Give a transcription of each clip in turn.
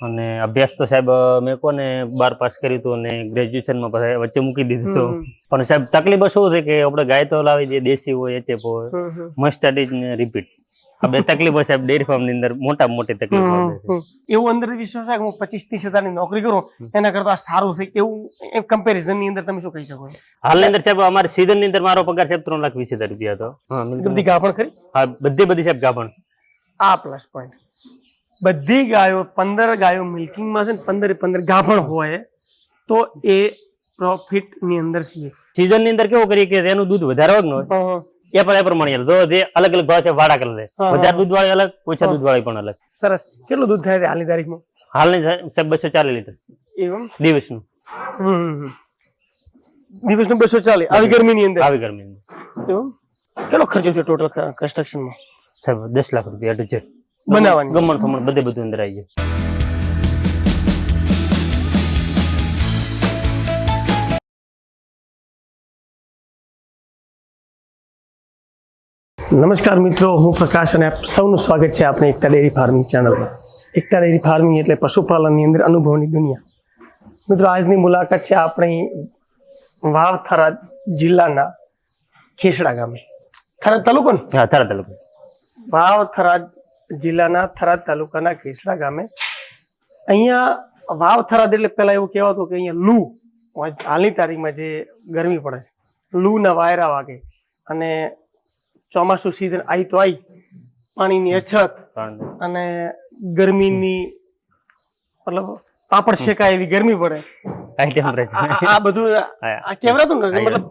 અને અભ્યાસ તો સાહેબ મેં કોને બાર પાસ કર્યું હતું અને ગ્રેજ્યુએશનમાં પછી વચ્ચે મૂકી દીધું હતું. પણ સાહેબ તકલીફ શું છે કે આપણે ગાય તો લાવી દઈએ દેશી હોય એચએફ હોય. Hmm, hmm. મસ્ટ સ્ટડીઝ ને રિપીટ આ બે તકલીફો સાહેબ ડેરી ફાર્મની અંદર મોટા મોટી તકલીફો. એવું અંદર વિશ્વાસ છે કે હું પચીસ ત્રીસ હજારની નોકરી કરું એના કરતા સારું છે. એવું એ કમ્પેરિઝનની અંદર તમે શું કહી શકો? હાલ હાલની અંદર સાહેબ અમારી સીઝનની અંદર મારો પગાર સાહેબ ત્રણ લાખ વીસ હજાર રૂપિયા હતો. બધી ગાભણ ખરી? હા બધી બધી સાહેબ ગાભણ. આ પ્લસ પોઈન્ટ બધી ગાયો પંદર ગાયો મિલ્કિંગમાં છે ને પંદરે પંદર ગાભણ હોય તો એ પ્રોફિટની અંદર છીએ. સીઝનની અંદર કેવું કરીએ કે એનું દૂધ વધારે ને હોય? એ પણ એ પ્રમાણે. તો જે અલગ અલગ ભાવ છે વાડા કરી દે. વધારે દૂધ વાળી અલગ ઓછા દૂધ વાળી પણ અલગ. સરસ. કેટલું દૂધ થાય છે હાલની તારીખમાં? હાલની બસો ચાલીસ લીટર. એવમ દિવસનું. દિવસનું બસો ચાલીસ. આવી ગરમીની અંદર? આવી ગરમી એવમ કેટલો ખર્ચો થયો ટોટલ કન્સ્ટ્રક્શનમાં સાહેબ દસ લાખ રૂપિયા ટુ બનાવવાની. ગમણ ફમણ બધે બધું અંદર આવી જાય. નમસ્કાર મિત્રો હું પ્રકાશ અને આપ સૌનું સ્વાગત છે આપણે એકતા ડેરી ફાર્મિંગ ચેનલમાં. એકતા ડેરી ફાર્મિંગ એટલે પશુપાલનની અંદર અનુભવની દુનિયા. મિત્રો આજની મુલાકાત છે આપણી વાવ થરાદ જિલ્લાના ખેસડા ગામે. થરાદ તાલુકો ને? હા થરા તાલુકો. વાવ થરાદ જિલ્લાના થરાદ તાલુકાના ખેસડા ગામે. અહીંયા વાવ થરાદ એટલે પેલા એવું કહેવાતું કે અહીંયા લૂ હાલની તારીખમાં જે ગરમી પડે છે. લૂના વાયરા વાગે અને ચોમાસું સિઝન આવી તો આવી પાણીની અછત અને ગરમીની મતલબ પાપડ શેકાય એવી ગરમી પડે. આ- બધું આ કહેવાતું ને મતલબ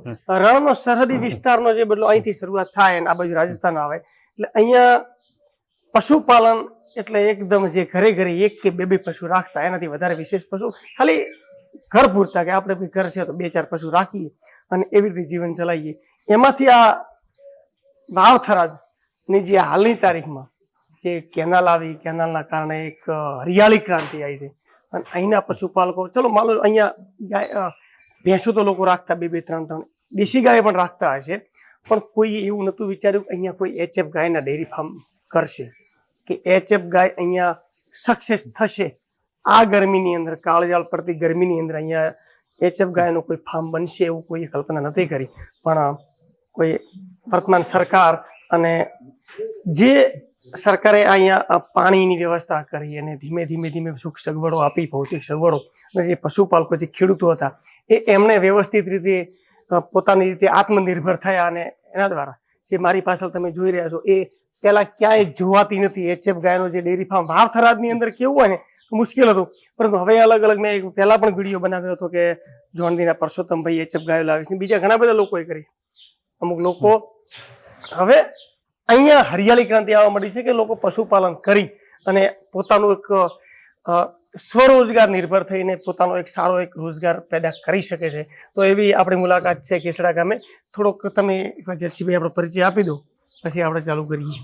રણનો સરહદી વિસ્તારનો જે બદલો અહીંથી શરૂઆત થાય અને આ બાજુ રાજસ્થાન આવે. એટલે અહીંયા પશુપાલન એટલે એકદમ જે ઘરે ઘરે એક કે બે બે પશુ રાખતા, એનાથી વધારે વિશેષ પશુ. ખાલી ઘર પૂરતા કે આપણે ઘર છે તો બે ચાર પશુ રાખીએ અને એવી રીતે જીવન ચલાવીએ. એમાંથી આ વાવ થરાદની જે હાલની તારીખમાં જે કેનાલ આવી, કેનાલના કારણે એક હરિયાળી ક્રાંતિ આવી છે. અને અહીંના પશુપાલકો, ચલો માનો અહીંયા ગાય ભેંસો તો લોકો રાખતા બે બે, ત્રણ ત્રણ, દેશી ગાય પણ રાખતા હશે પણ કોઈ એવું નહોતું વિચાર્યું કે અહીંયા કોઈ એચએફ ગાયના ડેરી ફાર્મ કરશે. કે એચએફ ગાય અહીંયા સક્સેસ થશે. આ ગરમીની અંદર, કાળજાળ પડતી ગરમીની અંદર અહીંયા એચએફ ગાયનું કોઈ ફાર્મ બનશે એવું કોઈ કલ્પના નથી કરી. પણ કોઈ વર્તમાન સરકાર અને જે સરકારે અહીંયા પાણીની વ્યવસ્થા કરી અને ધીમે ધીમે ધીમે સુખ સગવડો આપી, ભૌતિક સગવડો, અને જે પશુપાલકો, જે ખેડૂતો હતા, એ એમણે વ્યવસ્થિત રીતે પોતાની રીતે આત્મનિર્ભર થયા અને એના દ્વારા જે મારી પાછળ તમે જોઈ રહ્યા છો, એ પહેલા ક્યાંય જોવાતી નથી. એચએફ ગાયનો જે ડેરી ફાર્મ ભાવ થરાદની અંદર કેવું હોય ને મુશ્કેલ હતું. પરંતુ હવે અલગ અલગ મેં પહેલા પણ વીડિયો બનાવ્યો હતો કે જોણદીના પરસોત્તમભાઈ એચએફ ગાયો લાવી છે. બીજા ઘણા બધા લોકોએ કરી. અમુક લોકો હવે અહીંયા હરિયાળી ક્રાંતિ આવવા મળી છે કે લોકો પશુપાલન કરી અને પોતાનું એક સ્વરોજગાર નિર્ભર થઈને પોતાનો એક સારો એક રોજગાર પેદા કરી શકે છે. તો એવી આપણી મુલાકાત છે કેસડા ગામે. થોડોક તમે જયસિંહભાઈ આપણો પરિચય આપી દો. પછી આપણે ચાલુ કરીએ.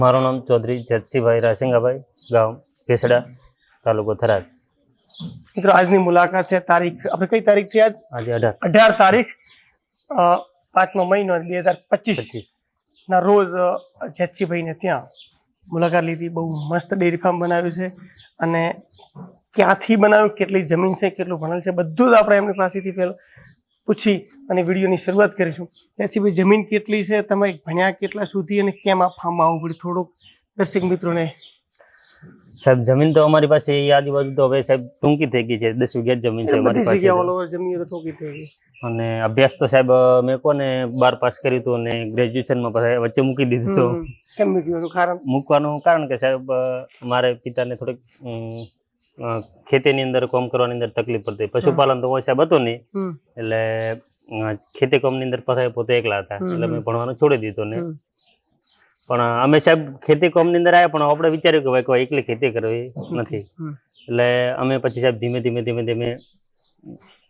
મારું નામ ચૌધરી જતસિંહભાઈ રાસિંગાભાઈ ગામ ભેસડા તાલુકો થરાદ. મિત્રો આજની મુલાકાત છે તારીખ આપણે કઈ તારીખથી આજ? આજે અઢાર. અઢાર તારીખ પાંચમો મહિનો બે હજાર પચીસ. પચીસ. ના રોજ જતસિંહભાઈને ત્યાં મુલાકાત લીધી. બહુ મસ્ત ડેરી ફાર્મ બનાવ્યું છે. અને ક્યાંથી બનાવ્યું કેટલી જમીન છે કેટલું ભણેલ છે બધું જ આપણે એમની પાસેથી પહેલાં પૂછી અને વિડીયોની શરૂઆત કરીશું. જેતસીભાઈ જમીન કેટલી છે તમે ભણ્યા કેટલા સુધી અને કેમ આ ફાર્મમાં આવવું પડ્યું થોડુંક દર્શક મિત્રોને સાહેબ જમીન તો અમારી પાસે એ આજુબાજુ તો હવે સાહેબ ટૂંકી થઈ ગઈ છે દસ વીઘા જમીન છે અમારી પાસે જમીન તો થોડી થઈ ગઈ. અને અભ્યાસ તો સાહેબ મેં કોને બાર પાસ કર્યું હતું અને ગ્રેજ્યુએશનમાં વચ્ચે મૂકી દીધું હતું કેમ મૂક્યું એનું કારણ? મૂકવાનું કારણ કે સાહેબ મારે પિતાને થોડીક ખેતીની અંદર કામ કરવાની અંદર તકલીફ પડતી. પશુપાલન તો કોઈ સાહેબ હતું નહીં. એટલે ખેતી કોમની અંદર પાછા પોતે એકલા હતા. એટલે મેં ભણવાનું છોડી દીધું ને. પણ અમે સાહેબ ખેતી કોમની અંદર આવ્યા પણ આપણે વિચાર્યું કે ભાઈ કોઈ એકલી ખેતી કરવી નથી. એટલે અમે પછી સાહેબ ધીમે ધીમે ધીમે ધીમે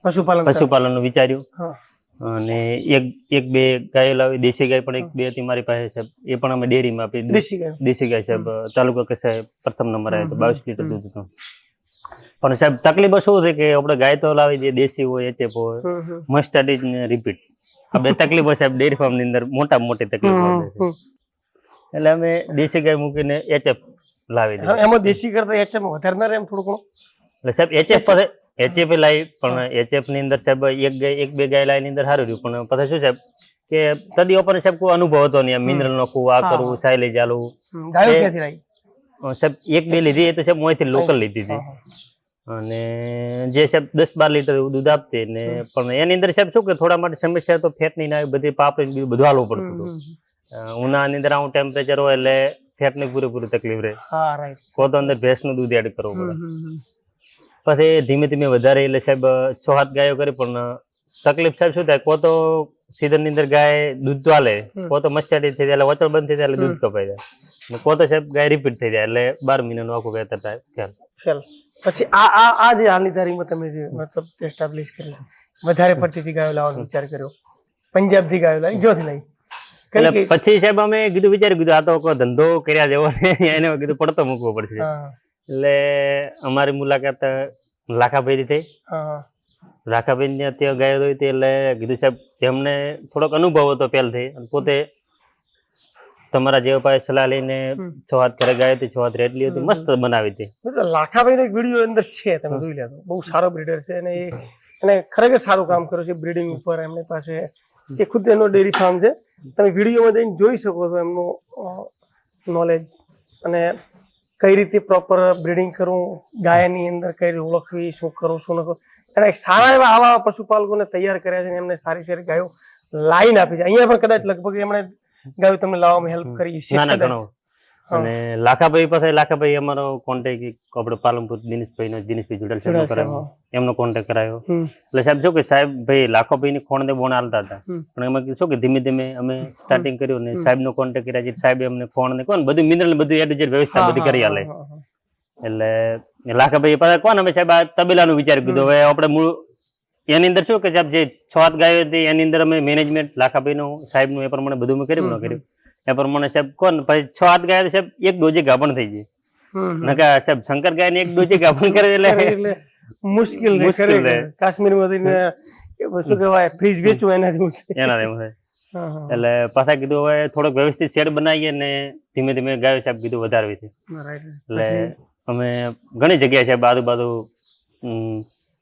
પશુપાલન પશુપાલનનું વિચાર્યું. અને એક એક બે ગાયો લાવી દેશી ગાય પણ એક બે હતી મારી પાસે સાહેબ. એ પણ અમે ડેરીમાં આપી. દેશી ગાય. દેશી ગાય સાહેબ તાલુકા કે સાહેબ પ્રથમ નંબર આવ્યો તો બાવીસ લીટર દૂધ હતું. પણ સાહેબ તકલીફ શું છે કે આપણે ગાય તો લાવી દઈએ દેશી હોય એચએફ હોય. Hmm, hmm. મસ્ટ સ્ટડીઝ ને રિપીટ આ બે તકલીફો સાહેબ ડેરી ફાર્મની અંદર મોટા મોટી તકલીફો એટલે અમે દેશી ગાય મૂકીને એચએફ લાવી દઈએ. એમાં દેશી કરતા એચએફ વધારે ના રહે એમ થોડું એટલે સાહેબ એચએફ પાસે એચએફ લાવી પણ એચએફની અંદર સાહેબ એક ગાય એક બે ગાય લાવી ની અંદર સારું રહ્યું. પણ પછી શું સાહેબ કે તદી ઓપન સાહેબ કોઈ અનુભવ હતો નહીં. મિનરલ નાખવું આ કરવું. સાયલેજ ચાલવું ગાયો ક્યાંથી લાવી? સાહેબ એક બે લીધી એ તો સાહેબ મોંથી લોકલ લીધી હતી. અને જે સાહેબ દસ બાર લીટર એવું દૂધ આપતી ને પણ એની અંદર સાહેબ શું કે થોડા માટે સમસ્યા તો ફેટ નહીં ના આવી, બધી પાપડી ને બીજું બધું હાલવું પડતું હતું. ઉનાળાની અંદર આવું ટેમ્પરેચર હોય એટલે ફેટની પૂરેપૂરી તકલીફ રહે કોતો રાઈટ કો તો અંદર ભેંસનું દૂધ એડ કરવું પડે. પછી ધીમે ધીમે વધારે એટલે સાહેબ છ હાથ ગાયો કરી પણ તકલીફ સાહેબ શું થાય કો તો સીઝનની અંદર ગાય દૂધ તો હાલે. મસ્યાટી થઈ જાય એટલે વચળ બંધ થઈ જાય એટલે દૂધ કપાઈ જાય. કો સાહેબ ગાય રિપીટ થઈ જાય એટલે બાર મહિનાનું આખું વેતર થાય ખ્યાલ. પછી આ આ આ જે હાલની તારીખમાં તમે જે મતલબ એસ્ટાબ્લિશ કરી વધારે પડતી ગાયો લાવવાનો વિચાર કર્યો. પંજાબથી ગાયો લાવી જોથી લાવી. એટલે પછી સાહેબ અમે કીધું વિચાર્યું કીધું આ તો કોઈ ધંધો કર્યા જેવો ને એને કીધું પડતો મૂકવો પડશે. એટલે અમારી મુલાકાત લાખાભાઈ થઈ. હા ત્યાં ત્યાં ગાયો દોઈ હતી એટલે કીધું સાહેબ જેમને થોડોક અનુભવ હતો પહેલથી અને પોતે તમારા જેવા પાસે સલાહ લઈને. છ હાથ ઘરે ગાય હતી છ હાથ રેટલી હતી મસ્ત બનાવી હતી. એટલે લાખાભાઈ નો એક વીડિયો અંદર છે તમે જોઈ લેજો બહુ સારો બ્રીડર છે અને એ એને ખરેખર સારું કામ કર્યું છે બ્રીડિંગ ઉપર. એમની પાસે એ ખુદ એનો ડેરી ફાર્મ છે. તમે વિડીયોમાં જઈને જોઈ શકો છો એમનું નોલેજ અને કઈ રીતે પ્રોપર બ્રીડિંગ કરવું ગાયની અંદર કઈ રીતે ઓળખવી શું કરવું શું ન કરવું. એક સારા એવા આવા પશુપાલકોને તૈયાર કર્યા છે એમને સારી સારી ગાયો લાઈન આપી છે. અહીંયા પણ કદાચ લગભગ એમણે ગાયો તમને લાવવામાં હેલ્પ કરી છે અને લાખાભાઈ પાસે લાખાભાઈ અમારો કોન્ટેક્ટ આપણે પાલનપુર દિનેશભાઈ નો દિનેશભાઈ જુડલ સાહેબ કરાયો. એમનો કોન્ટેક્ટ કરાયો. એટલે સાહેબ શું કે સાહેબ ભાઈ લાખાભાઈ ની ખોણ ને બોણ હાલતા હતા. પણ એમાં શું કે ધીમે ધીમે અમે સ્ટાર્ટિંગ કર્યું ને સાહેબ નો કોન્ટેક્ટ કર્યા છે સાહેબ અમને ફોન ને કોણ બધું મિનરલ બધું એ વ્યવસ્થા બધી કરી આલે. એટલે લાખાભાઈ પાસે કોણ અમે સાહેબ આ તબેલાનું વિચાર કીધું? હવે આપણે મૂળ એની અંદર શું કે સાહેબ જે છ હાથ ગાયો હતી એની અંદર અમે મેનેજમેન્ટ લાખાભાઈનું નું સાહેબ એ પ્રમાણે બધું મેં કર્યું ન કર્યું. એ પ્રમાણે સાહેબ કોણ? પછી છ હાથ ગાયો સાહેબ એક ડોજે ગાભણ થઈ ગઈ. નકા સાહેબ શંકર ગાય એક ડોજે ગાભણ કરે એટલે મુશ્કેલ મુશ્કેલ કાશ્મીર છે. કાશ્મીરમાં જઈને એ શું કહેવાય ફ્રીજ વેચવું એનાથી એનાથી. એટલે પાછા કીધું હવે થોડોક વ્યવસ્થિત શેડ બનાવીએ ને ધીમે ધીમે ગાયો સાહેબ કીધું વધારવી છે. હા, right, right. એટલે અમે ઘણી જગ્યાએ સાહેબ આજુબાજુ અમ,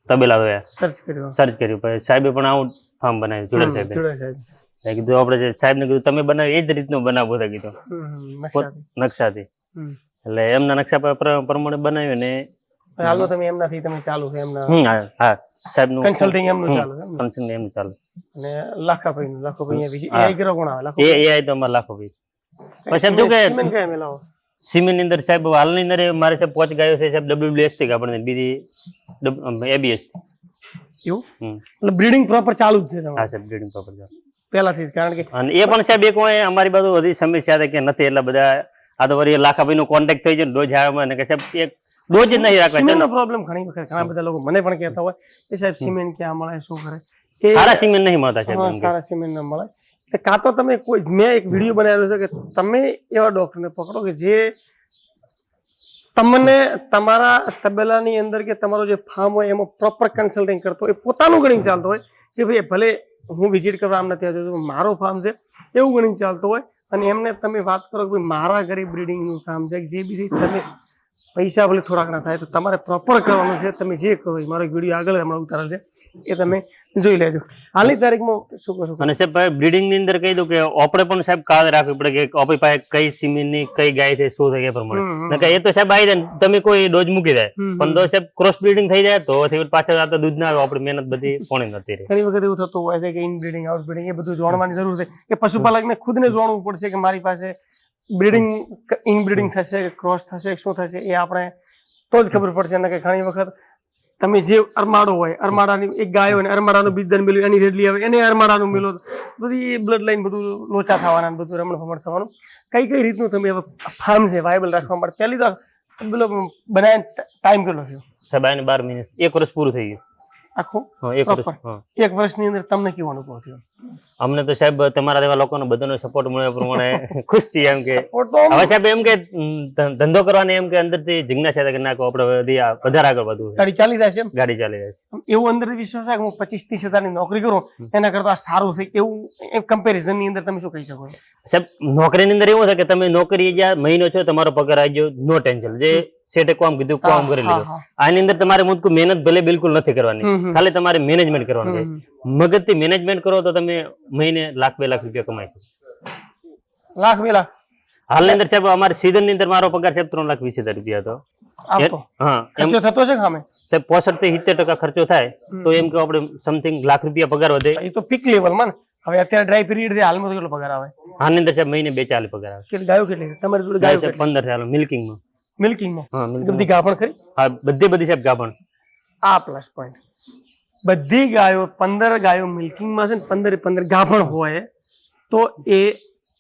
તબેલા જોયા સર્ચ કર્યું. સર્ચ કર્યું. પછી સાહેબે પણ આવું ફાર્મ બનાવ્યું જુડલ સાહેબે. જોડે સાહેબ. કીધું આપણે જે સાહેબને કીધું તમે બનાવ્યું એ જ રીતનું બનાવો બધા કીધું. નકશાથી. એટલે એમના નકશા પ્રમાણે બનાવ્યું ને તમે એમનાથી તમે ચાલુ છે એમના હા સાહેબનું કન્સલ્ટિંગ એમનું ચાલુ છે એમનું ચાલે. અને બીજી. AI કરો કોણ આવે? એ લાખાભાઈ? તો અમારે લાખો ભાઈ. પછી એમ શું કે સિમેન્ટ કયા મેલાવો? સિમેન્ટની અંદર સાહેબ હાલની અંદર મારે સાહેબ પોચ ગાયો છે સાહેબ ડબ્લ્યુબીએસથી આપણે બીજી એબીએસ એવું? એટલે બ્રીડિંગ પ્રોપર ચાલુ જ છે હા સાહેબ બ્રીડિંગ પ્રોપર પહેલાથી કારણ કે અને એ પણ સાહેબ એક હોય અમારી બાજુ બધી સમસ્યા છે કે નથી એટલે બધા આ તો વરી લાખાભાઈ નો કોન્ટેક્ટ થઈ જાય ડોઝ આવે ને કે સાહેબ એક ડોઝ જ નહીં રાખવા સિમેન્ટનો પ્રોબ્લેમ ઘણી વખત ઘણા બધા લોકો મને પણ કહેતા હોય કે સાહેબ સિમેન્ટ ક્યાં મળે શું કરે? સારા સિમેન્ટ નહીં મળતા સાહેબ. સારા સિમેન્ટ ન મળે. કાં તો તમે કોઈ, મેં એક વીડિયો બનાવેલો છે કે તમે એવા ડોક્ટરને પકડો કે જે તમને તમારા તબેલાની અંદર કે તમારો જે ફાર્મ હોય એમાં પ્રોપર કન્સલ્ટિંગ કરતો હોય પોતાનું ગણિત ચાલતો હોય કે ભાઈ ભલે હું વિઝિટ કરવા આમ નથી આવતો મારો ફાર્મ છે, એવું ગણિત ચાલતો હોય. અને એમને તમે વાત કરો કે મારા ઘરે બ્રીડિંગનું કામ છે, જે બી તમે પૈસા ભલે થોડાક ના થાય તો તમારે પ્રોપર કરવાનું છે. તમે જે કરો મારો વીડિયો આગળ હમણાં ઉતારેલ છે. એ તમે જોઈ લેજો. હાલની તારીખમાં શું કહો અને સાહેબ બ્રીડિંગની અંદર કહી દઉં કે આપણે પણ સાહેબ કાળ રાખવી પડે કે આપણી પાસે કઈ સિમેન્ટ કઈ ગાય છે શું થાય એ પ્રમાણે. એ તો સાહેબ આવી જાય તમે કોઈ ડોઝ મૂકી જાય પણ તો સાહેબ ક્રોસ બ્રીડિંગ થઈ જાય તો પાછળ આવતા દૂધ ના આવે આપણી મહેનત બધી કોણી નથી રહી. ઘણી વખત એવું થતું હોય છે કે ઇન બ્રીડિંગ આઉટ બ્રીડિંગ એ બધું જાણવાની જરૂર છે. કે પશુપાલકને ખુદને જાણવું પડશે કે મારી પાસે બ્રીડિંગ ઇન બ્રીડિંગ થશે કે ક્રોસ થશે કે શું થશે એ આપણે તો જ ખબર પડશે અને કે ઘણી વખત તમે જે અરમાડો હોય અરમાડાની એક ગાય હોય ને અરમાડાનું બીજદાન મેળવ્યું એની રેડલી આવે એને અરમાડાનું મેળવો બધી બ્લડ લાઈન બધું લોચા થવાના બધું રમણ ભમણ થવાનું. કઈ કઈ રીતનું તમે ફાર્મ છે વાયબલ રાખવા માટે? પહેલી તો પેલો બનાવીને ટાઈમ કેટલો થયો? સાહેબ બાર મહિને એક વર્ષ પૂરું થઈ ગયું. આખું? એક વર્ષની અંદર તમને કેવો અનુભવ થયો? અમને તો સાહેબ તમારા જેવા લોકોનો બધાનો સપોર્ટ મળ્યો એ પ્રમાણે ખુશ છીએ એમ કે. હવે સાહેબ એમ કે ધંધો કરવાની એમ કે અંદરથી જિજ્ઞાસા કે નાખો આપણે વધી વધારે આગળ વધવું ગાડી ચાલી જાય છે ગાડી ચાલી જાય છે. એવું અંદર વિશ્વાસ છે કે હું પચીસ ત્રીસ હજારની નોકરી કરું એના કરતા સારું છે એવું એ કમ્પેરિઝનની અંદર તમે શું કહી શકો? સાહેબ નોકરીની અંદર એવું છે કે તમે નોકરી જ્યાં મહિનો છો તમારો પગાર આવી ગયો નો ટેન્શન. જે સેટે કોમ કીધું કોમ કરી લીધું. આની અંદર તમારે મુદ્દુ મહેનત ભલે બિલકુલ નથી કરવાની. ખાલી તમારે મેનેજમેન્ટ કરવાનું છે. મગજથી મેનેજમેન્ટ કરો તો તમે મહિને લાખ બે લાખ રૂપિયા કમાય લાખ બે લાખ. હાલની અંદર સાહેબ અમારે સીઝનની અંદર મારો પગાર સાહેબ ત્રણ લાખ વીસ હજાર રૂપિયા હતો. આપતો ખર્ચો થતો છે ખામે સાહેબ પોસઠથી સિત્તેર ટકા ખર્ચો થાય તો એમ કે આપણે સમથિંગ લાખ રૂપિયા પગાર વધે. એ તો પીક લેવલમાં હવે અત્યારે ડ્રાય પીરિયડ છે હાલમાં કેટલો પગાર આવે? આની અંદર સાહેબ મહિને બે ચાલે પગાર આવે. ગાયો કેટલી તમારી જોડે ગાયો પંદર ચાલો મિલ્કિંગ માં મિલ્કિંગમાં હા બધી ગાભણ ખરી? હા બધી બધી સાહેબ ગાભણ. આ પ્લસ પોઈન્ટ બધી ગાયો પંદર ગાયો મિલ્કિંગમાં છે ને પંદરે પંદર ગાભણ હોય તો એ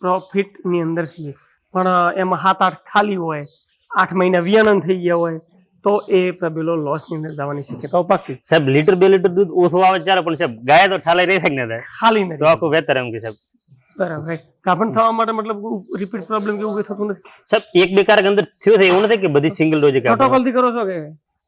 પ્રોફિટની અંદર છીએ. પણ એમાં સાત આઠ ખાલી હોય આઠ મહિના વિયાનન થઈ ગયા હોય તો એ પેલો લોસની અંદર જવાની શક્યતાઓ પાકી સાહેબ લીટર બે લીટર દૂધ ઓછું આવે ત્યારે પણ સાહેબ ગાય તો ઠાલે રહી થાય ને ખાલી તો નથી આખું વેતર એમ કે સાહેબ. બરાબર. ગાભણ થવા માટે મતલબ રિપીટ પ્રોબ્લેમ કેવું કઈ થતું નથી? સાહેબ એક બે કારક અંદર થયું છે એવું નથી કે બધી સિંગલ ડોઝ પ્રોટોકોલથી કરો છો કે?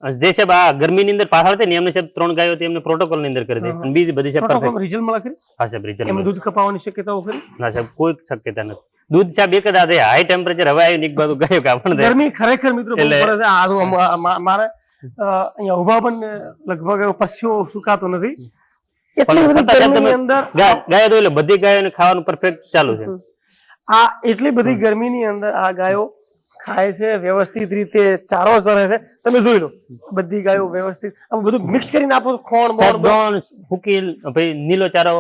જે સાહેબ આ ગરમીની અંદર પાછળ હતી ને એમને સાહેબ ત્રણ ગાયો હતી એમને પ્રોટોકોલની અંદર કરી દે. અને બીજી બધી સાહેબ પરફેક્ટ. રિઝલ્ટ મળે ખરી? હા સાહેબ રિઝલ્ટ એમ દૂધ કપાવવાની શક્યતાઓ ખરી? ના સાહેબ કોઈ શક્યતા નથી. દૂધ સાહેબ એક જ આ હાઈ ટેમ્પરેચર હવે આવ્યું એક બાજુ ગાયો થાય ગરમી ખરેખર મિત્રો એટલે- પડે છે. આ મારે અહીંયા ઊભા પણ લગભગ પસ્યો સુકાતો નથી. ગાયો તો એટલે બધી ગાયોને ખાવાનું પરફેક્ટ ચાલુ છે. આ એટલી બધી ગરમીની અંદર આ ગાયો ખાય છે વ્યવસ્થિત રીતે ચારો ચરે છે. તમે જોઈ લો બધી ગાયો વ્યવસ્થિત. આમ બધું મિક્સ કરીને આપો ખોણ દોણ ફૂકીલ ભાઈ નીલો ચારો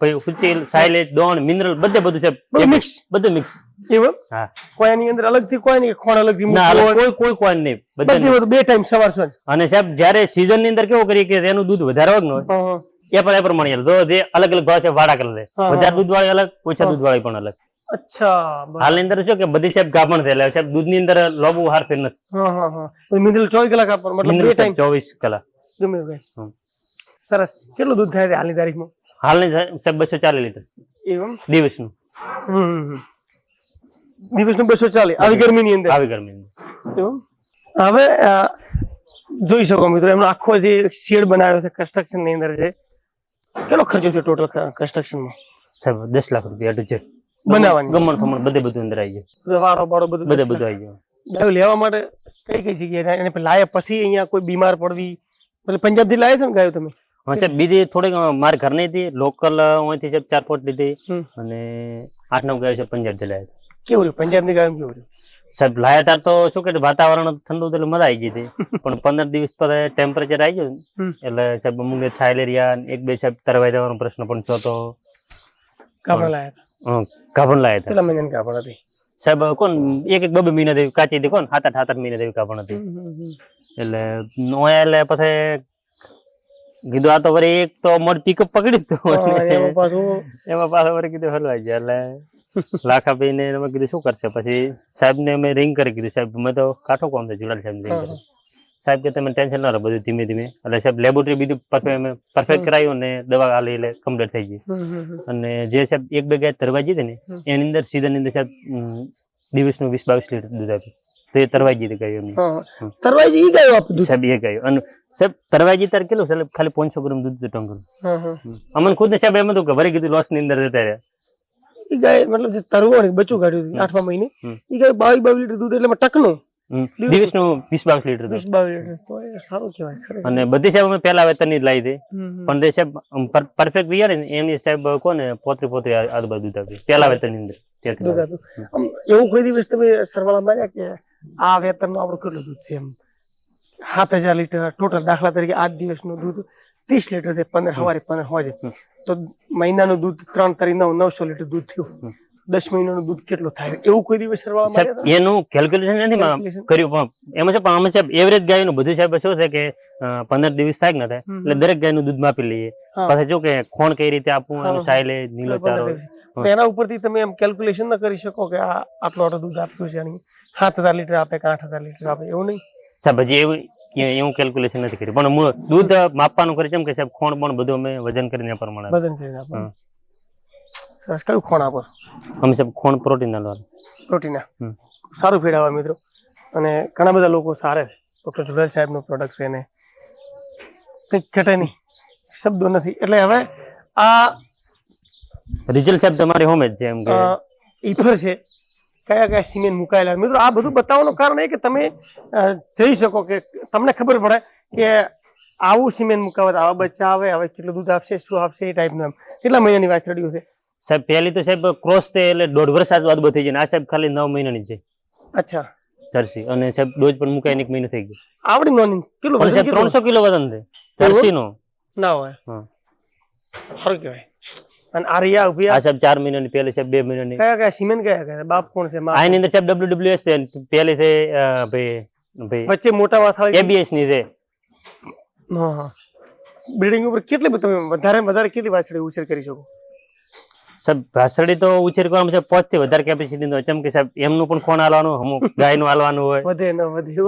ભાઈ ફૂચીલ સાયલેજ દોણ મિનરલ બધે બધું છે. મિક્સ બધું મિક્સ એવું? હા. કોઈ એની અંદર અલગથી કોઈ નહીં ખોણ અલગથી અલગથી કોઈ કોઈ કોઈ નહીં. બધા બે ટાઈમ સવાર સાંજ અને સાહેબ જ્યારે સીઝનની અંદર કેવું કરીએ કે એનું દૂધ વધારે હોય. એ પણ એ પ્રમાણે હાલે. જે અલગ અલગ ભાવ છે વાડા કરી દે. વધારે દૂધ વાળી અલગ ઓછા દૂધ વાળી પણ અલગ. અચ્છા અંદર શું કે બધી સાહેબ ગાભણ થયેલા સાહેબ દૂધની અંદર લોબુ હાર ફેર નથી. હા હા હા. મિનરલ ચોવીસ કલાક આપવાનું મતલબ ચોવીસ કલાક. ગમે સરસ. કેટલું દૂધ થાય છે હાલની તારીખમાં? હાલની સાહેબ બસો ચાલીસ લીટર. એવું દિવસનું. દિવસનું બસો ચાલે આવી ગરમીની અંદર. આવી ગરમીની હવે જોઈ શકો મિત્રો એમનો આખો જે શેડ બનાવ્યો છે કન્સ્ટ્રક્શનની અંદર છે કેટલો ખર્ચો થયો ટોટલ કન્સ્ટ્રક્શનમાં સાહેબ દસ લાખ રૂપિયા અઢી છે બનાવવાની. ગમણ ખમણ બધે બધું અંદર આવી જાય. વારો બારો બધું બધે બધું આવી જાય. લેવા માટે કઈ કઈ જગ્યાએ એને લાયા પછી અહીંયા કોઈ બીમાર પડવી? એટલે પંજાબથી લાયા છે ને ગાયો તમે? હા સાહેબ બીજી થોડીક મારા ઘરની હતી. લોકલ અહીંથી સાહેબ ચાર પોટ લીધી. અને આઠ નવ ગાયો છે પંજાબ જલાયા કેવું રહ્યું? પંજાબની ગાયો કેવું રહ્યું? સાહેબ લાયા તાર તો શું કે વાતાવરણ ઠંડુ એટલે મજા આવી ગઈ હતી. પણ પંદર દિવસ પછી ટેમ્પરેચર આવી ગયું એટલે સાહેબ અમુક થાઇલેરિયા એક બે સાહેબ તરવાઈ જવાનો પ્રશ્ન પણ છો તો કાપડ લાયા કાપડ લાયા હતા કેટલા મહિનાની કાપડ હતી? સાહેબ કોણ એક એક બબે મહિના દેવી કાચી હતી કોણ? સાત આઠ સાત આઠ મહિના દેવી કાપડ હતી એટલે નોયા એટલે પછી કીધું આ તો વળી એક તો મોટ પિકઅપ પકડી તો એમાં પાછું એમાં પાછું વળી કીધું હલવાઈ જાય એટલે લાખા ભાઈ ને અમે કીધું શું કરશે? પછી સાહેબ ને અમે રિંગ કરી કીધું સાહેબ અમે તો કાઠો કોમ છે જુલાલ સાહેબ રિંગ કરી. સાહેબ કે તમે ટેન્શન ના લો બધું ધીમે ધીમે. એટલે સાહેબ લેબોરેટરી બીજું પરફેક્ટ અમે પરફેક્ટ કરાયું ને દવા આલી એટલે કમ્પ્લીટ થઈ ગઈ. અને જે સાહેબ એક બે ગાય તરવાઈ ગઈ હતી ને એની અંદર સીઝનની અંદર સાહેબ દિવસનું વીસ બાવીસ લીટર દૂધ આપ્યું. તો એ તરવાઈ હતી ગાયો એમની. તરવાઈ ઈ ગાયો આપી સાહેબ એ ગયું. અને સાહેબ તરવાઈ તાર કેટલું? સાહેબ ખાલી પાંચસો ગ્રામ દૂધ ટંગ. અમને ખુદ ને સાહેબ એમ હતું કે વળી કીધું લોસની અંદર જતા રહ્યા. ઈ ગાય મતલબ જે તરવું બચ્ચું કાઢ્યું હતું આઠમા મહિને. ઈ ગાય બાવીસ બાવીસ લીટર દૂધ એટલે ટકનું. દિવસનું? વીસ બાવીસ લીટર વીસ બાવીસ લીટર સારું કહેવાય અને બધી સાહેબ અમે પહેલા વેતનની જ લાવી હમ. પણ તે સાહેબ પરફેક્ટ ને એમની સાહેબ કોને પોતરી પોતરી આ- આજુબાજુ દૂધ આપી. પહેલા વેતનની અંદર ત્યારથી એવું કોઈ દિવસ તમે સરવાળા માર્યા કે આ વેતનનું આપણું કેટલું દૂધ છે એમ? સાત હજાર લીટર ટોટલ દાખલા તરીકે આઠ દિવસનું દૂધ ત્રીસ લીટર છે પંદર સવારે પંદર હોય હમ. તો મહિનાનું દૂધ ત્રણ તરી નવ નવસો લીટર દૂધ થયું. દસ મહિનાનું દૂધ કેટલું થાય? એવું કોઈ દિવસ સરવાળા એનું કેલ્ક્યુલેશન નથી કર્યું પણ એમાં છે પણ અમે સાહેબ એવરેજ ગાયનું બધું સાહેબ શું છે કે પંદર દિવસ થાય ના થાય? એટલે દરેક ગાયનું દૂધ માપી લઈએ. પછી જો કે ખોણ કઈ રીતે આપવું. એનું સાયલેજ નીલો ચારો. એના ઉપરથી તમે એમ કેલ્ક્યુલેશન ના કરી શકો કે આ આટલું આટલું દૂધ આપ્યું છે સાત હજાર લીટર આપે કે આઠ હજાર લીટર આપે એવું નહીં? સાહેબ હજી એવું એવું કેલ્ક્યુલેશન નથી કર્યું. પણ મૂળ દૂધ માપવાનું કરી છે કે સાહેબ ખોણ પણ બધું અમે વજન કરીને પ્રમાણે વજન કરીને સરસ કયું ખોણ આપો? અમે સાહેબ ખોણ પ્રોટીન આલવાનું પ્રોટીન. સારું ફીડ આવે મિત્રો. અને ઘણા બધા લોકો સારે ડોક્ટર જુડેલ સાહેબનું પ્રોડક્ટ છે એને. કંઈક ઘટે નહીં. શબ્દો નથી. એટલે હવે આ રિઝલ્ટ સાહેબ તમારી હોમ જ છે એમ કે. ઈફર છે. કયા કયા સિમેન્ટ મુકાયેલા. મિત્રો આ બધું બતાવવાનું કારણ એ કે તમે જઈ શકો કે તમને ખબર પડે કે આવું સિમેન્ટ મુકાવે આવા બચ્ચા આવે હવે કેટલું દૂધ આપશે શું આપશે એ ટાઈપનું એમ. કેટલા મહિનાની વાછરડીઓ છે? સાહેબ પહેલી તો સાહેબ ક્રોસ છે એટલે દોઢ વર્ષ આજ વાત થઈ જાય આ સાહેબ ખાલી નવ મહિનાની છે. અચ્છા. જર્સી. અને સાહેબ ડોઝ પણ મુકાઈને એક મહિનો થઈ ગયો. આવડી નોની? કેટલું સાહેબ ત્રણસો કિલો વજન છે. જર્સી નો ના હોય. હા. સારું કહેવાય. અને આર્યા રિયા ઊભી આ સાહેબ ચાર મહિનાની પહેલી સાહેબ બે મહિનાની. કયા કયા સિમેન્ટ કયા કયા બાપ કોણ છે? આની અંદર સાહેબ ડબલ્યુ ડબલ્યુ છે પહેલી છે ભાઈ ભાઈ વચ્ચે મોટા વાથાળી એબીએસની છે. હા બિલ્ડિંગ ઉપર કેટલી તમે વધારે વધારે કેટલી વાછડી ઉછેર કરી શકો? સાહેબ ભાસડી તો ઉછેર કરવામાં છે પાંચથી વધારે કેપેસિટી નો ચમ કે સાહેબ એમનું પણ ખોણ હાલવાનું અમુક ગાયનું હાલવાનું હોય. વધે ન વધે.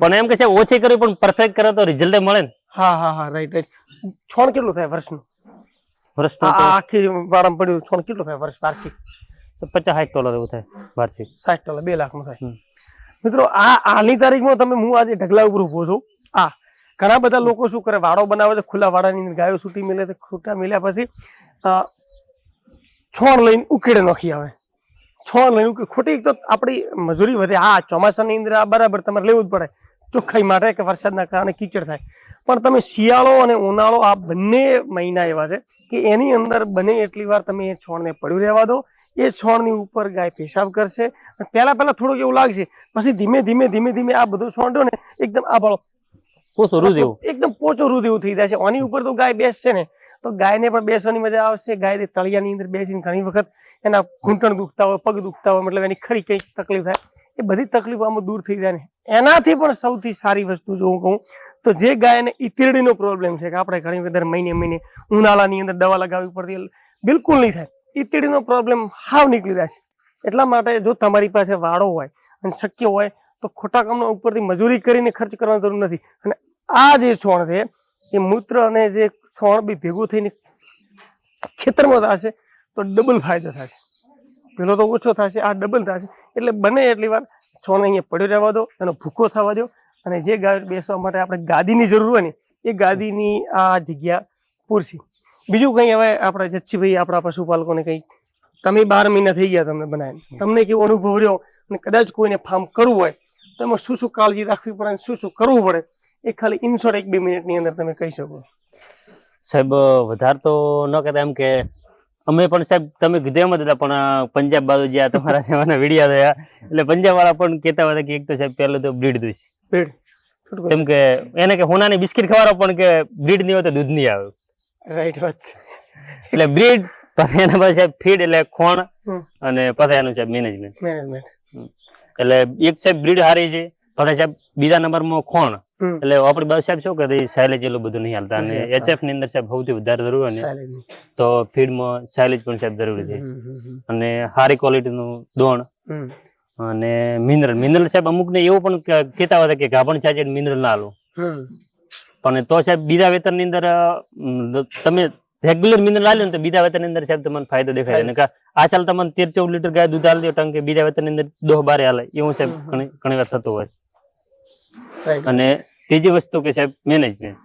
પણ એમ કે સાહેબ ઓછી કરી પણ પરફેક્ટ કરે તો રિઝલ્ટ મળે ને. હા હા હા રાઈટ રાઈટ છોડ કેટલું થાય વર્ષનું? વર્ષનું આ આ આખી વાળામાં પડ્યું છોણ કેટલું થાય વર્ષ વાર્ષિક? તો પચાસ સાઠ ડોલર એવું થાય વાર્ષિક. સાઠ ડોલર બે લાખમાં થાય. મિત્રો આ હાલની તારીખમાં તમે હું આજે ઢગલા ઉપર ઊભો છું. આ ઘણા બધા લોકો શું કરે વાડો બનાવે છે ખુલ્લા વાડાની અંદર ગાયો છૂટી મેલે છે ખૂટા મેલ્યા પછી છોણ લઈને ઉકેડે નાખી આવે. છોણ લઈને ખોટી તો આપણી મજૂરી વધે. હા ચોમાસાની અંદર આ બરાબર તમારે લેવું જ પડે. ચોખ્ખાઈ માટે કે વરસાદના કારણે કીચડ થાય. પણ તમે શિયાળો અને ઉનાળો આ બંને મહિના એવા છે કે એની અંદર બને એટલી વાર તમે એ છોડને પડ્યું રહેવા દો. એ છોડની ઉપર ગાય પેશાબ કરશે. પહેલાં પહેલા થોડુંક એવું લાગશે. પછી ધીમે ધીમે ધીમે ધીમે આ બધું છોડ્યો ને એકદમ આ ભાળો પોચો રૂધ એવું એકદમ પોચો રૂધ એવું થઈ જાય છે. આની ઉપર તો ગાય બેસશે ને. તો ગાયને પણ બેસવાની મજા આવશે. ગાય તળિયાની અંદર બેસીને ઘણી વખત એના ઘૂંટણ દુખતા હોય પગ દુખતા હોય મતલબ એની ખરી કંઈક તકલીફ થાય. એ બધી તકલીફો આમાં દૂર થઈ જાય ને. એનાથી પણ સૌથી સારી વસ્તુ જો હું કહું તો જે ગાયને ઈતિરડીનો પ્રોબ્લેમ છે, કે આપણે ઘણી વધારે મહિને મહિને ઉનાળાની અંદર દવા લગાવવી પડતી બિલકુલ નહીં થાય. ઈતિરડીનો પ્રોબ્લેમ હાવ નીકળી જાય છે. એટલા માટે જો તમારી પાસે વાળો હોય અને શક્ય હોય, તો ખોટા કામના ઉપરથી મજૂરી કરીને ખર્ચ કરવાની જરૂર નથી. અને આ જે છોણ છે, એ મૂત્ર અને જે છોણ બી ભેગું થઈને ખેતરમાં થશે, તો ડબલ ફાયદો થશે. પેલો તો ઓછો થશે, આ ડબલ થશે. એટલે બને એટલી વાર છોણ અહીંયા પડ્યો રહેવા દો, એનો ભૂકો થવા દો અને જે ગાય બેસવા માટે આપણે ગાદીની જરૂર હોય ને, એ ગાદીની આ જગ્યા પૂરશે. બીજું કંઈ હવે આપણા જચ્છીભાઈ, આપણા પશુપાલકોને કંઈ, તમે બાર મહિના થઈ ગયા તમને બનાવીને. તમને કેવો અનુભવ રહ્યો? અને કદાચ કોઈને ફાર્મ કરવું હોય, તો એમાં શું શું કાળજી રાખવી પડે શું શું કરવું પડે? એ ખાલી ઇનશોર્ટ એક બે મિનિટની અંદર તમે કહી શકો. સાહેબ, વધારે તો ન કહેતા એમ કે, અમે પણ સાહેબ, તમે કીધું એમ હતા, પણ પંજાબ બાજુ જ્યાં તમારા જેવાના વિડીયા થયા, એટલે પંજાબ વાળા પણ કહેતા હતા કે એક તો સાહેબ પહેલું તો બ્રીડ દઈશ છૂટકો કેમ કે એને કે હોનાની બિસ્કિટ ખવારો પણ કે બ્રીડ નહીં હોય તો દૂધ નહીં આવે. રાઈટ વાત એટલે બ્રીડ પછી એના પછી ફીડ એટલે ખોણ અને પછી એનું છે મેનેજમેન્ટ મેનેજમેન્ટ એટલે એક સાહેબ બ્રીડ હારી છે પછી સાહેબ બીજા નંબરમાં ખોણ. એટલે આપણી બાજુ સાહેબ શું કરે સાયલેજ એટલું બધું નહીં હાલતા. અને એચએફની અંદર સાહેબ સૌથી વધારે જરૂર ને. તો ફીડમાં સાયલેજ પણ સાહેબ જરૂરી છે. અને હારી ક્વોલિટી સારી ક્વોલિટીનું દોણ. અને મિનરલ. મિનરલ સાહેબ અમુક ને એવું પણ કેતા કહેતા હોય કે ગાભણ ચાચી મિનરલ ના લો પણ તો સાહેબ બીજા વેતનની અંદર તમે રેગ્યુલર મિનરલ આલ્યો ને તો બીજા વેતનની અંદર સાહેબ તમને ફાયદો દેખાય અને કા- આ સાલ તમને તેર ચૌદ લીટર ગાય દૂધ આલ્યો ટંકે બીજા વેતનની અંદર દોહ બારે આલે. એવું સાહેબ ઘણી વાર થતું હોય. અને ત્રીજી વસ્તુ કે સાહેબ મેનેજમેન્ટ.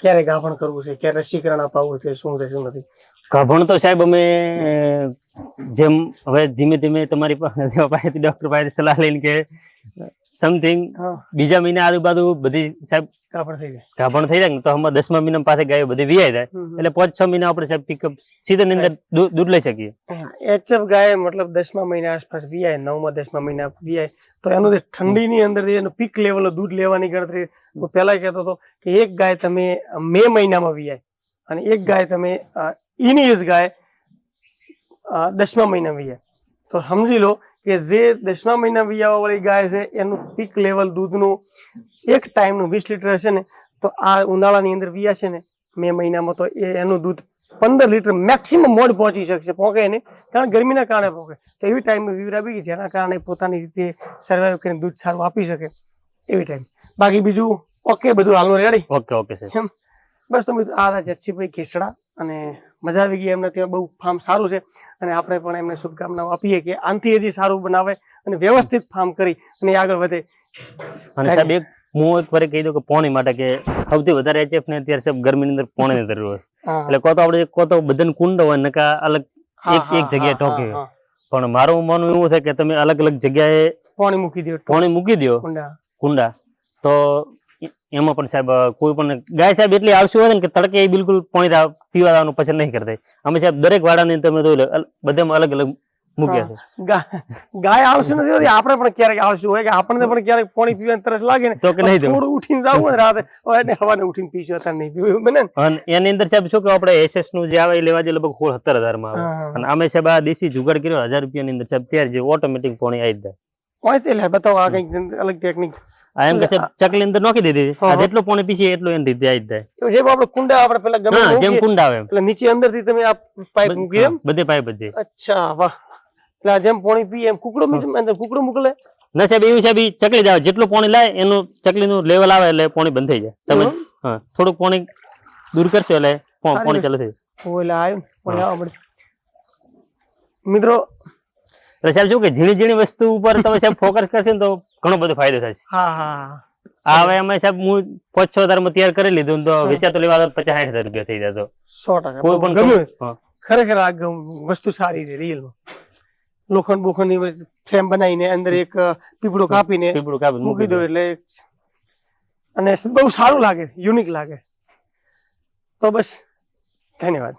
ક્યારે ગાભણ કરવું છે? ક્યારે રસીકરણ અપાવવું છે? શું છે? શું નથી? ગાભણ તો સાહેબ અમે જેમ હવે ધીમે ધીમે તમારી પાસેથી ડોક્ટર પાસે સલાહ લઈને કે સમથિંગ બીજા મહિના આજુબાજુ બધી સાહેબ ગાભણ થઈ જાય. ગાભણ થઈ જાય ને તો હમણાં દસમા મહિના પાસે ગાયો બધી વિયાઈ જાય. એટલે પાંચ છ મહિના આપણે સાહેબ પિકઅપ સીધા ની અંદર દૂધ લઈ શકીએ. એચએફ ગાય મતલબ દસમા મહિના આસપાસ વિયાય નવમા દસમા મહિના વિયાય તો એનું જે ઠંડીની અંદર એનું પીક લેવલ દૂધ લેવાની ગણતરી હું પહેલા કહેતો હતો કે એક ગાય તમે મે મહિનામાં વિયાય અને એક ગાય તમે ઇનિયસ ગાય દસમા મહિના વિયાય તો સમજી લો કે જે દસમા મહિના વિયાવા ગાય છે એનું પીક લેવલ દૂધનું એક ટાઈમનું વીસ લીટર હશે ને તો આ ઉનાળાની અંદર વિયાશે ને મે મહિનામાં તો એ એનું દૂધ પંદર લીટર મેક્સિમમ મોડ પહોંચી શકશે પહોંચે નહીં કારણ ગરમીના કારણે પહોંચે તો એવી ટાઈમે વિવરાવી કે જેના કારણે પોતાની રીતે સર્વાઈવ કરીને દૂધ સારું આપી શકે એવી ટાઈમ બાકી બીજું ઓકે બધું હાલનું રેડી ઓકે ઓકે એમ? બસ તો આ હતા જચ્છીભાઈ કેસડા અને મજા આવી ગઈ. એમને ત્યાં બહુ ફાર્મ સારું છે. અને આપણે પણ એમને શુભકામનાઓ આપીએ કે આનથી હજી સારું બનાવે અને વ્યવસ્થિત ફાર્મ કરી અને આગળ વધે. અને સાહેબ એક હું એક ફરી કહી દઉં કે પોણી માટે કે સૌથી વધારે એચએફ ને અત્યારે સાહેબ ગરમીની અંદર પોણીની જરૂર એટલે કો તો આપણે કો તો બધાને કુંડ હોય ને કા અલગ એક- એક જગ્યાએ ટોકી. પણ મારું માનવું એવું છે કે તમે અલગ અલગ જગ્યાએ પોણી મૂકી દો પોણી મૂકી દો કુંડા. કુંડા. તો એમાં પણ સાહેબ કોઈ પણ ગાય સાહેબ એટલી આવશે હોય ને કે તડકે એ બિલકુલ પાણી પીવા આવવાનું પસંદ નહીં કરતા. અમે સાહેબ દરેક વાડાની તમે જોઈ લો બધામાં અલગ અલગ મૂક્યા છે. ગાય આવશે નથી આપણે પણ ક્યારેક આવશું હોય કે આપણને પણ ક્યારેક પાણી પીવાની તરસ લાગે ને તો કે નહીં થોડું ઉઠીને જવું ને રાતે એને હવાને ઉઠીને પીશું અત્યારે નહીં પીવું બને અને એની અંદર સાહેબ શું કે આપણે એસએસનું જે આવે એ લેવા જઈએ લગભગ સોળ સત્તર હજારમાં આવે. અને અમે સાહેબ આ દેશી જુગાડ કર્યો હજાર રૂપિયાની અંદર સાહેબ ત્યારે જે ઓટોમેટિક પાણી આવી જાય. હોય છે બતાવો આ કંઈક અલગ ટેકનિક આ એમ કે ચકલી અંદર નાખી દીધી આ. જેટલું પોણી પીસીએ એટલું એની રીતે આવી જાય. જેમ આપણે કુંડા આપણે પેલા ગમે જેમ કુંડા આવે એટલે નીચે અંદરથી તમે આ પાઇપ મૂકી એમ. બધે પાઇપ જ અચ્છા વાહ. એટલે જેમ પાણી પી એમ કુકડો અંદર કુકડો મોકલે ના સાહેબ એવું સાહેબ ચકલી જ આવે. જેટલું પાણી લાય એનું ચકલી નું લેવલ આવે એટલે પાણી બંધ થઈ જાય. તમે હા. થોડુંક પાણી દૂર કરશો એટલે પોણી ચાલુ થઈ જાય. ઓ એટલે આવ્યું મિત્રો એટલે સાહેબ શું કે ઝીણી ઝીણી વસ્તુ ઉપર તમે સાહેબ ફોકસ કરશો ને તો ઘણો બધો ફાયદો થાય હા હા. હવે અમે સાહેબ હું પાંચ છ હજારમાં તૈયાર કરી લીધું તો વેચાતો લેવા પચાસ સાઠ હજાર રૂપિયા થઈ જતો સો ટકા. કોઈ પણ ખરેખર આ વસ્તુ સારી છે રિયલમાં લોખંડ બોખંડની ફ્રેમ બનાવીને અંદર એક પીપળો કાપીને પીપળું કાપી મૂકી દો એટલે અને બહુ સારું લાગે યુનિક લાગે. તો બસ ધન્યવાદ.